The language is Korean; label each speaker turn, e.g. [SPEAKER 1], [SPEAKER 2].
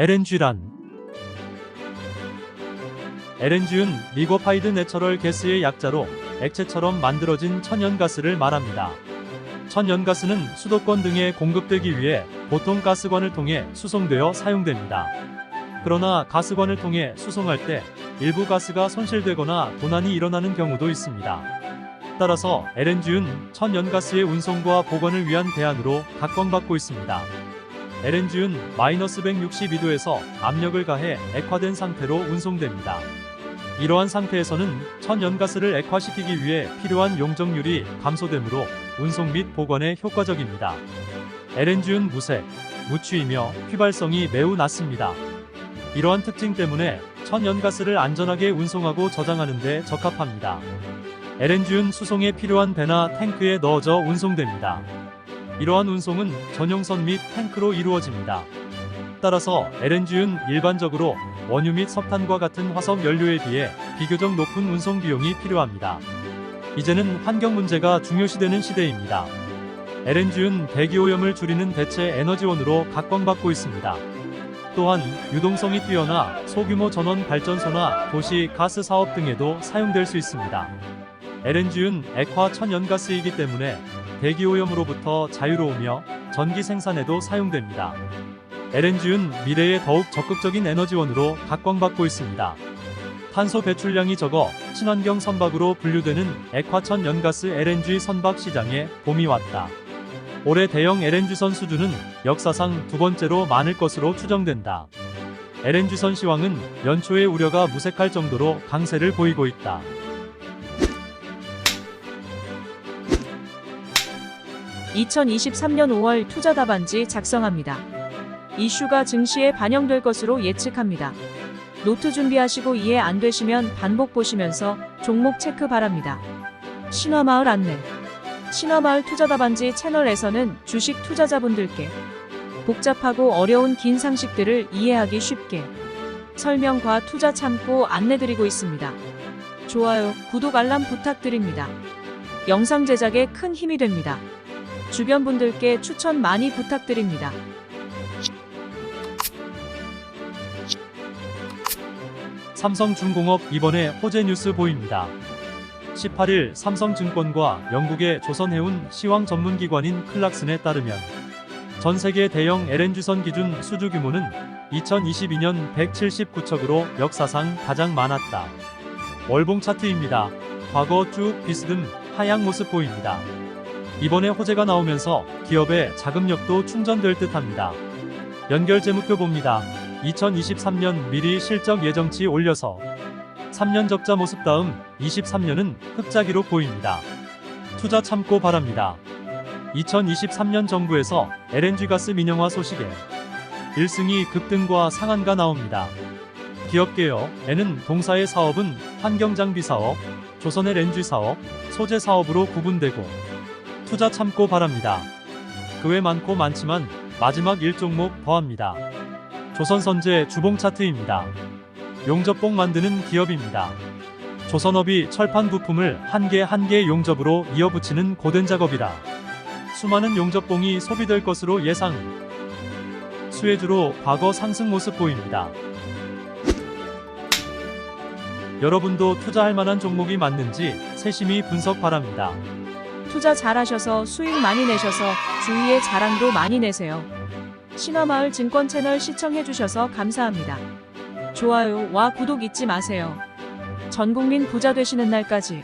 [SPEAKER 1] LNG란 LNG는 리거파이드 내처럴 가스의 약자로 액체처럼 만들어진 천연가스를 말합니다. 천연가스는 수도권 등에 공급되기 위해 보통 가스관을 통해 수송되어 사용됩니다. 그러나 가스관을 통해 수송할 때 일부 가스가 손실되거나 도난이 일어나는 경우도 있습니다. 따라서 LNG는 천연가스의 운송과 보관을 위한 대안으로 각광받고 있습니다. LNG는 마이너스 162도에서 압력을 가해 액화된 상태로 운송됩니다. 이러한 상태에서는 천연가스를 액화시키기 위해 필요한 용적률이 감소되므로 운송 및 보관에 효과적입니다. LNG는 무색, 무취이며 휘발성이 매우 낮습니다. 이러한 특징 때문에 천연가스를 안전하게 운송하고 저장하는 데 적합합니다. LNG는 수송에 필요한 배나 탱크에 넣어져 운송됩니다. 이러한 운송은 전용선 및 탱크로 이루어집니다. 따라서 LNG는 일반적으로 원유 및 석탄과 같은 화석 연료에 비해 비교적 높은 운송 비용이 필요합니다. 이제는 환경 문제가 중요시되는 시대입니다. LNG는 대기오염을 줄이는 대체 에너지원으로 각광받고 있습니다. 또한 유동성이 뛰어나 소규모 전원 발전소나 도시 가스 사업 등에도 사용될 수 있습니다. LNG는 액화 천연가스이기 때문에 대기오염으로부터 자유로우며 전기 생산에도 사용됩니다. LNG는 미래에 더욱 적극적인 에너지원으로 각광받고 있습니다. 탄소 배출량이 적어 친환경 선박으로 분류되는 액화천 연가스 LNG 선박 시장에 봄이 왔다. 올해 대형 LNG선 수주는 역사상 두 번째로 많을 것으로 추정된다. LNG선 시황은 연초에 우려가 무색할 정도로 강세를 보이고 있다.
[SPEAKER 2] (2023년 5월) 투자 답안지 작성합니다. 이슈가 증시에 반영될 것으로 예측합니다. 노트 준비하시고 이해 안 되시면 반복 보시면서 종목 체크 바랍니다. 신화마을 안내 신화마을 투자 답안지 채널에서는 주식 투자자분들께 복잡하고 어려운 긴 상식들을 이해하기 쉽게 설명과 투자 참고 안내드리고 있습니다. 좋아요, 구독 알람 부탁드립니다. 영상 제작에 큰 힘이 됩니다. 주변 분들께 추천 많이 부탁드립니다.
[SPEAKER 1] 삼성중공업 이번에 호재 뉴스 보입니다. 18일 삼성증권과 영국의 조선해운 시황 전문기관인 클락슨에 따르면 전 세계 대형 LNG선 기준 수주 규모는 2022년 179척으로 역사상 가장 많았다. 월봉 차트입니다. 과거 쭉 비스듬 하향 모습 보입니다. 이번에 호재가 나오면서 기업의 자금력도 충전될 듯합니다. 연결 재무표 봅니다. 2023년 미리 실적 예정치 올려서 3년 적자 모습 다음 23년은 흑자 기록 보입니다. 투자 참고 바랍니다. 2023년 정부에서 LNG 가스 민영화 소식에 1승이 급등과 상한가 나옵니다. 기업계여에는 동사의 사업은 환경장비 사업, 조선의 렌즈 사업, 소재 사업으로 구분되고 투자 참고 바랍니다. 그 외 많고 많지만 마지막 1종목 더합니다. 조선선제 주봉 차트입니다. 용접봉 만드는 기업입니다. 조선업이 철판 부품을 한 개 한 개 용접으로 이어붙이는 고된 작업이라 수많은 용접봉이 소비될 것으로 예상. 수혜주로 과거 상승 모습 보입니다. 여러분도 투자할 만한 종목이 맞는지 세심히 분석 바랍니다.
[SPEAKER 2] 투자 잘하셔서 수익 많이 내셔서 주위에 자랑도 많이 내세요. 신화마을 증권 채널 시청해주셔서 감사합니다. 좋아요와 구독 잊지 마세요. 전 국민 부자 되시는 날까지